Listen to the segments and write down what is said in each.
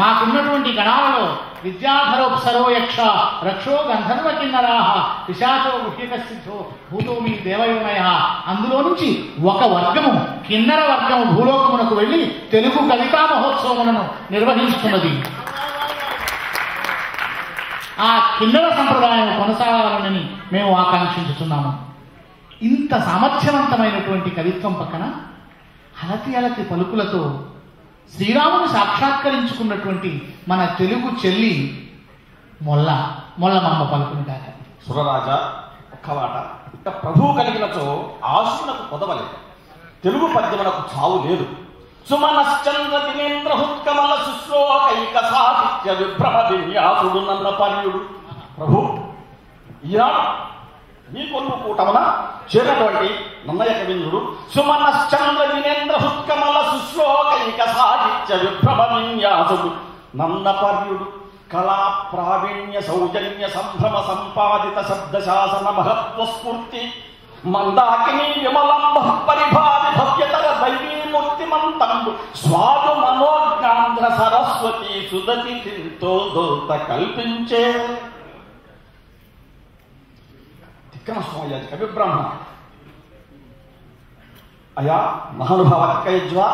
మాకున్నటువంటి గణాలలో విద్యాధరోప్సరో యక్ష రక్షో గంధర్వ కిన్నరాహ పిశాచో గుహ్యక సిద్ధో భూతో మీ దేవయోమయ అందులో నుంచి ఒక వర్గము కిన్నర వర్గము భూలోకమునకు వెళ్ళి తెలుగు కవితా మహోత్సవములను నిర్వహిస్తున్నది. ఆ కిన్నర సంప్రదాయం కొనసాగాలని మేము ఆకాంక్షించుతున్నాము. ఇంత సామర్థ్యవంతమైనటువంటి కవిత్వం పక్కన అలతి అలతి పలుకులతో శ్రీరాముని సాక్షాత్కరించుకున్నటువంటి మన తెలుగు చెల్లి మొల్ల మొల్లమామ పలుకుని కాక సురరాజా ఒక్కవాట ఇట్ట ప్రభువు కలిగినచో ఆశునకు పొదవలేదు. తెలుగు పద్యమునకు చావు లేదు. సుమనశ్చంద్ర దినేంద్ర హుత్కమల శుశ్లోకైక సాహిత్య విభ్రమ విన్యాసుడు నన్న పర్యుడు ప్రభు ఈనాడు మీ కొల్లు కూటమున చేరినటువంటి నన్నయ్య కవీంద్రుడు సుమనశ్చంద్ర దినేంద్ర హుత్కమల శుశ్లోకైక సాహిత్య విభ్రమ విన్యాసుడు నన్న పర్యుడు కళా ప్రావీణ్య సౌజన్య సంభ్రమ సంపాదిత శబ్ద శాసన మహత్వ స్ఫూర్తి మందాకిని విమలంబ పరిభావి భవ్యతర దైవీమూర్తి మంతంబు స్వాదు మనోజ్ఞాంధ్ర సరస్వతి సుదతి తింతో దోత కల్పించే. తిక్కన స్వామి కవి బ్రహ్మ అయా మహానుభావ కైజ్వా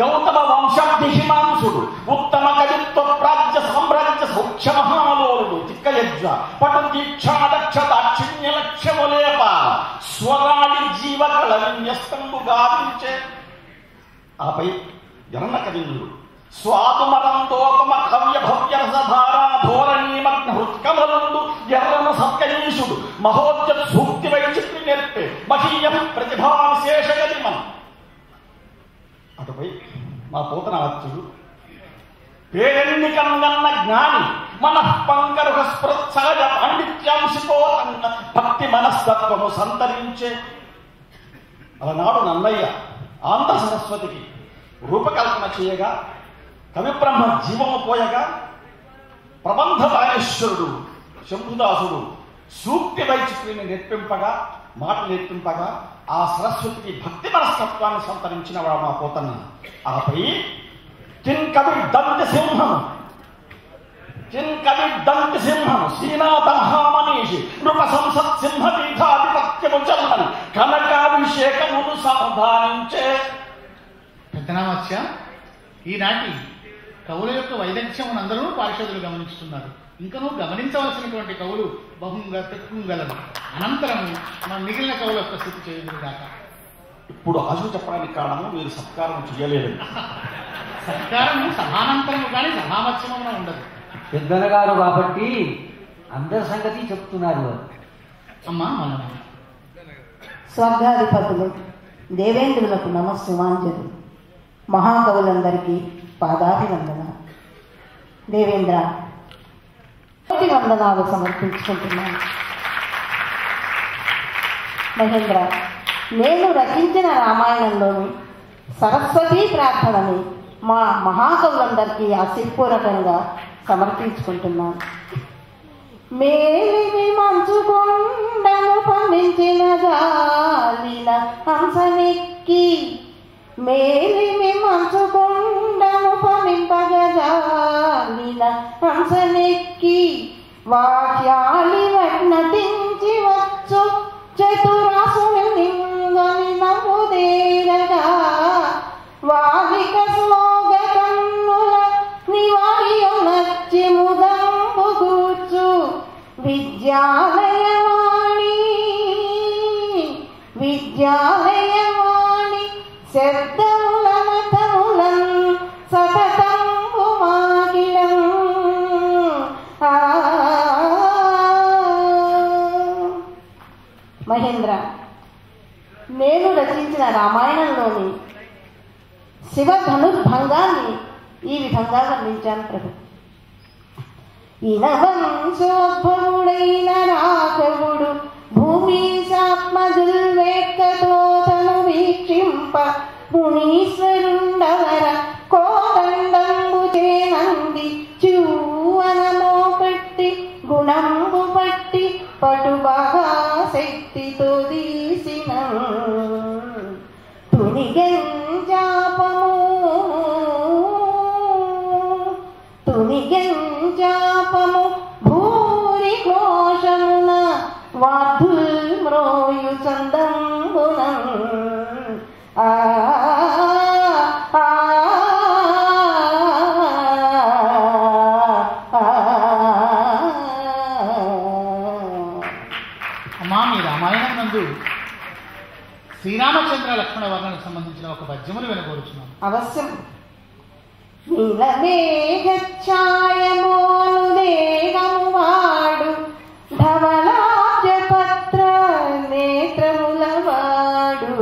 గౌతమ వంశాధిహిమాంసుడు ఉత్తమ కవిత్వ ప్రాజ్య సామ్రాజ్య సౌఖ్య మహాలోలుడు తిక్కయజ్వ పటు దీక్షా దక్ష దాక్షిణ్య లక్ష్యములేప స్వరాడి జీవకళ విన్యస్తంబు గావించే. ఆపై ఎర్ర కవీంద్రుడు స్వాతుమరంతోపమ కవ్య భవ్య రసధారా ధోరణీ మగ్న హృత్కమలుండు ఎర్రన సత్కనీషుడు మహోద్య సూక్తి వైచిత్రి నేర్పే మహీయం మా పోతన పేరెన్ని కన్నన్న జ్ఞాని మన పంకరుహ స్పృత్సహజ అన్న భక్తి మనస్తత్వము సంతరించే అలనాడు నన్నయ్య ఆంధ్ర సరస్వతికి రూపకల్పన చేయగా కవిబ్రహ్మ జీవము పోయగా ప్రబంధ దానేశ్వరుడు శంభుదాసుడు సూక్తి వైచిత్రిని నేర్పింపగా మాటలు నేర్పింపగా ఆ సరస్వతికి భక్తి మనస్తత్వాన్ని సంతరించిన వాడు మా పోతన్న. ఆపై కిన్ కవి దంత సింహం. కిన్ కవి దంత సింహం. శ్రీనాథ నృప సంసత్ సింహ పీఠాధిపత్యము చల్లని కనకాభిషేకమును సావధానించే పెద్దనామత్య ఈనాటి కవుల యొక్క వైదగ్ధ్యమును అందరూ పారిశోధులు గమనిస్తున్నారు. ఇంకనూ గమనించవలసినటువంటి కవులు బహుంగా పెట్టుకోగలరు అనంతరము మన మిగిలిన కవుల యొక్క స్థితి కాక. ఇప్పుడు ఆశు చెప్పడానికి కారణము మీరు సత్కారం చేయలేదు. సత్కారము సభానంతరము కానీ సభామత్యమున ఉండదు. పెద్దనగారు కాబట్టి అందరి సంగతి చెప్తున్నారు. అమ్మా మన స్వర్గాధిపతులు దేవేంద్రులకు నమస్సుమాంజలు మహాకవులందరికీ పాదాభివందన దేవేంద్ర వందనాలు సమర్పించుకుంటున్నాను. మహేంద్ర నేను రచించిన రామాయణంలోని సరస్వతీ ప్రార్థనని మా మహాకవులందరికీ అసిపూరకంగా సమర్పించుకుంటున్నాను. మేలిమి మంచుకొండను పండించిన జాలిన హంసనెక్కి మేలిని మంచుకొండను పండింపగా జాలిన హంసనెక్కి వాక్యాలి నటించి విద్యాలయవాణి విద్యాలయవాణి శబ్దముల మతములం సతతంబు మాగిలం మహేంద్ర నేను రచించిన రామాయణంలోని శివ ధనుర్భంగాన్ని ఈ విధంగా వర్ణించాను ప్రభు. ఇనవంశోద్భవుడైన రాఘవుడు భూమి సాత్మజుల్వేక్కతో తను వీక్షింప మునీశ్వరుండవర తునిగెంచాపము భూరి ఘోషమున వాధుల్ మ్రోయు చందంబున. ఆ శ్రీరామచంద్ర లక్ష్మణ వర్ణకు సంబంధించిన ఒక పద్యములు వినకూరుచున్నాం అవశ్యం. దేహము వాడు ధవలాజపత్ర నేత్రముల వాడు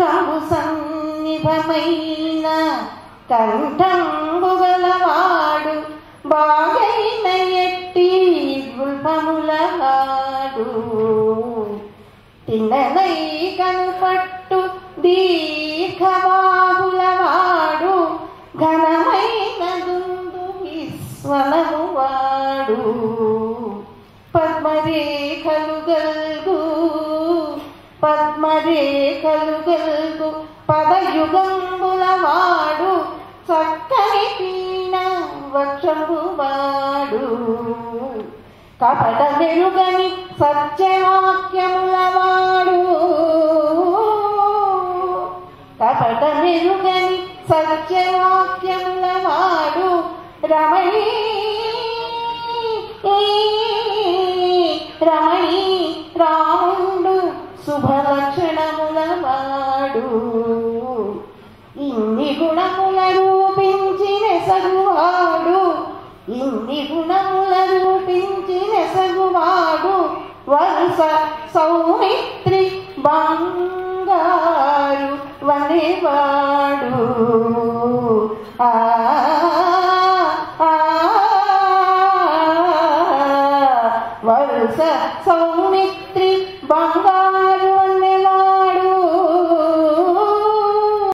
కము సన్నిభమైన కంఠంబుగలవాడు బాగైన ఎట్టి గుల్పముల వాడు తిన్ననై కనుపట్టు దీర్ఘబాహులవాడు పద్మరేఖలు గల్గు పద్మరేఖలు గల్గు పదయుగంబుల వాడు చక్కని పీణ వక్షము వాడు కపట మెరుగని సత్యవాక్యముల వాడు కపట మెరుగని సత్యవాక్యముల వాడు రమణీ రమణీ రాముండు శుభలక్షణముల వాడు ఇన్ని గుణముల రూపించిన సగువాడు. ఇన్ని గుణముల రూపించిన సగువాడు. వరుస సౌమిత్రి బంగారు వనేవాడు.